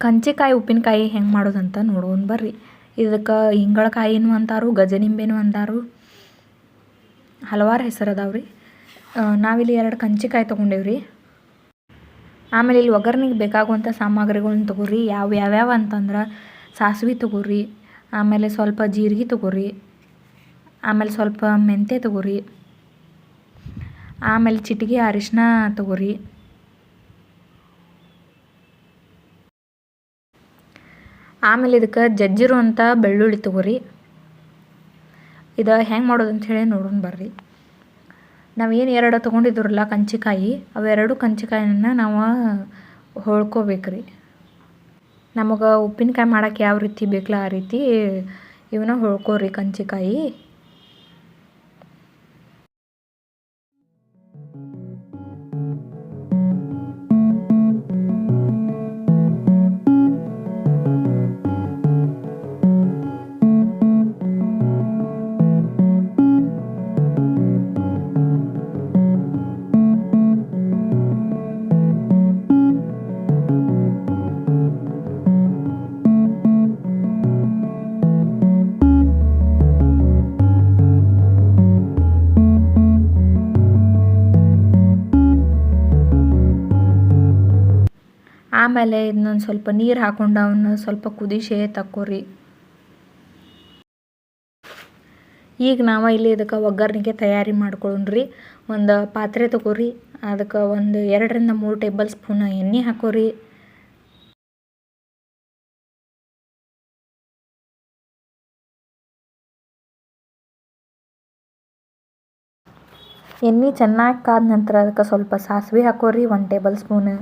ಕಂಚಿಕಾಯಿ, ಉಪ್ಪಿನಕಾಯಿ ಹೆಂಗೆ ಮಾಡೋದಂತ ನೋಡೋಣ ಬರ್ರಿ. ಇದಕ್ಕೆ ಹಿಂಗಳಕಾಯಿನೂ ಅಂತಾರು, ಗಜನಿಂಬೆನೂ ಅಂತಾರು, ಹಲವಾರು ಹೆಸರು ಅದಾವೆ ರೀ. ನಾವಿಲ್ಲಿ ಎರಡು ಕಂಚಿಕಾಯಿ ತೊಗೊಂಡೇವ್ರಿ ಆಮೇಲೆ ಇಲ್ಲಿ ಒಗ್ಗರ್ಣೆಗೆ ಬೇಕಾಗುವಂಥ ಸಾಮಗ್ರಿಗಳನ್ನ ತೊಗೊರಿ. ಯಾವ ಯಾವ್ಯಾವ ಅಂತಂದ್ರೆ ಸಾಸಿವೆ ತೊಗೊರಿ, ಆಮೇಲೆ ಸ್ವಲ್ಪ ಜೀರಿಗೆ ತೊಗೊರಿ, ಆಮೇಲೆ ಸ್ವಲ್ಪ ಮೆಂತ್ಯ ತೊಗೊರಿ, ಆಮೇಲೆ ಚಿಟಿಕೆ ಅರಿಶಿನ ತೊಗೊರಿ. ಆಮೇಲೆ ಇದಕ್ಕೆ ಜಜ್ಜಿರುವಂಥ ಬೆಳ್ಳುಳ್ಳಿ ತಗೋರಿ. ಇದು ಹೆಂಗೆ ಮಾಡೋದು ಅಂತ ಹೇಳಿ ನೋಡೋಣ ಬರ್ರಿ. ನಾವೇನು ಎರಡು ತೊಗೊಂಡಿದ್ರಲ್ಲ ಕಂಚಿಕಾಯಿ ಅವೆರಡು ಕಂಚಿಕಾಯಿನ ನಾವು ಹೊಳ್ಕೊಬೇಕು ರೀ ನಮಗೆ ಉಪ್ಪಿನಕಾಯಿ ಮಾಡೋಕ್ಕೆ ಯಾವ ರೀತಿ ಬೇಕಲ್ಲ ಆ ರೀತಿ ಇವನ್ನ ಹೊಳ್ಕೋರಿ ಕಂಚಿಕಾಯಿ. ಆಮೇಲೆ ಇದನ್ನೊಂದು ಸ್ವಲ್ಪ ನೀರು ಹಾಕೊಂಡು ಅವನ್ನ ಸ್ವಲ್ಪ ಕುದಿಸಿ ತಕ್ಕೋರಿ. ಈಗ ನಾವು ಇಲ್ಲಿ ಇದಕ್ಕೆ ಒಗ್ಗರಣೆಗೆ ತಯಾರಿ ಮಾಡ್ಕೊಳ್ಳೋಣ್ರಿ ಒಂದು ಪಾತ್ರೆ ತಗೋರಿ. ಅದಕ್ಕೆ ಒಂದು ಎರಡರಿಂದ ಮೂರು ಟೇಬಲ್ ಸ್ಪೂನ್ ಎಣ್ಣೆ ಹಾಕೋರಿ. ಎಣ್ಣೆ ಚೆನ್ನಾಗಿ ಕಾದ ನಂತರ ಅದಕ್ಕೆ ಸ್ವಲ್ಪ ಸಾಸಿವೆ ಹಾಕೋರಿ, ಒಂದು ಟೇಬಲ್ ಸ್ಪೂನ್.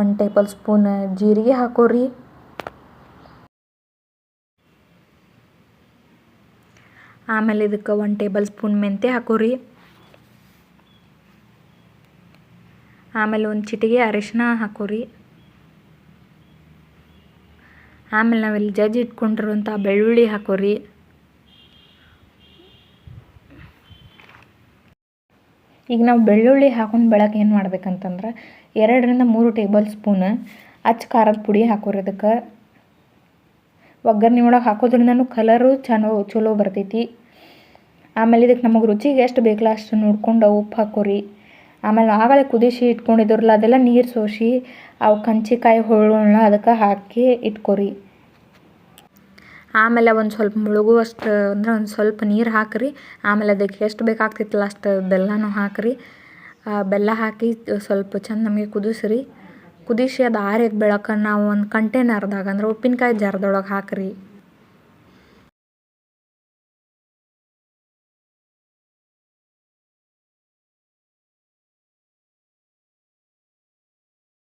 ಒಂದು ಟೇಬಲ್ ಸ್ಪೂನ್ ಜೀರಿಗೆ ಹಾಕೋರಿ. ಆಮೇಲೆ ಇದಕ್ಕೆ ಒನ್ ಟೇಬಲ್ ಸ್ಪೂನ್ ಮೆಂತ್ಯ ಹಾಕೋರಿ. ಆಮೇಲೆ ಒಂದು ಚಿಟಿಗೆ ಅರಿಶಿನ ಹಾಕೋರಿ. ಆಮೇಲೆ ನಾವಿಲ್ಲಿ ಜಜ್ಜಿ ಇಟ್ಕೊಂಡಿರುವಂಥ ಬೆಳ್ಳುಳ್ಳಿ ಹಾಕೋರಿ. ಈಗ ನಾವು ಬೆಳ್ಳುಳ್ಳಿ ಹಾಕೊಂಡು ಬೆಳಗ್ಗೆ ಏನು ಮಾಡ್ಬೇಕಂತಂದ್ರೆ ಎರಡರಿಂದ ಮೂರು ಟೇಬಲ್ ಸ್ಪೂನ್ ಅಚ್ಚ ಖಾರದ ಪುಡಿ ಹಾಕೋರಿ ಅದಕ್ಕೆ ಒಗ್ಗರ್ಣೆ ಒಳಗೆ ಹಾಕೋದ್ರಿಂದನೂ ಕಲರು ಚಲೋ ಚಲೋ ಬರ್ತೈತಿ. ಆಮೇಲೆ ಇದಕ್ಕೆ ನಮಗೆ ರುಚಿಗೆ ಎಷ್ಟು ಬೇಕಲ್ಲ ಅಷ್ಟು ನೋಡ್ಕೊಂಡು ಉಪ್ಪು ಹಾಕೋರಿ. ಆಮೇಲೆ ಆಗಲೇ ಕುದಿಸಿ ಇಟ್ಕೊಂಡಿದ್ರಲ್ಲ, ಅದೆಲ್ಲ ನೀರು ಸೋಸಿ ಅವು ಕಂಚಿಕಾಯಿ ಹೋಳು ಅದಕ್ಕೆ ಹಾಕಿ ಇಟ್ಕೊರಿ. ಆಮೇಲೆ ಒಂದು ಸ್ವಲ್ಪ ಮುಳುಗುವಷ್ಟು, ಅಂದ್ರೆ ಒಂದು ಸ್ವಲ್ಪ ನೀರು ಹಾಕಿರಿ. ಆಮೇಲೆ ಅದಕ್ಕೆ ಎಷ್ಟು ಬೇಕಾಗ್ತಿತ್ತಲ್ಲ ಅಷ್ಟು ಬೆಲ್ಲನೂ ಹಾಕಿರಿ. ಬೆಲ್ಲ ಹಾಕಿ ಸ್ವಲ್ಪ ಚೆಂದ ನಮಗೆ ಕುದಿಸ್ರಿ. ಕುದಿಸಿ ಅದು ಬೆಳಕ ನಾವು ಒಂದು ಕಂಟೇನರ್ದಾಗ ಅಂದ್ರೆ ಉಪ್ಪಿನಕಾಯಿ ಜಾರ್ದೊಳಗೆ ಹಾಕಿರಿ.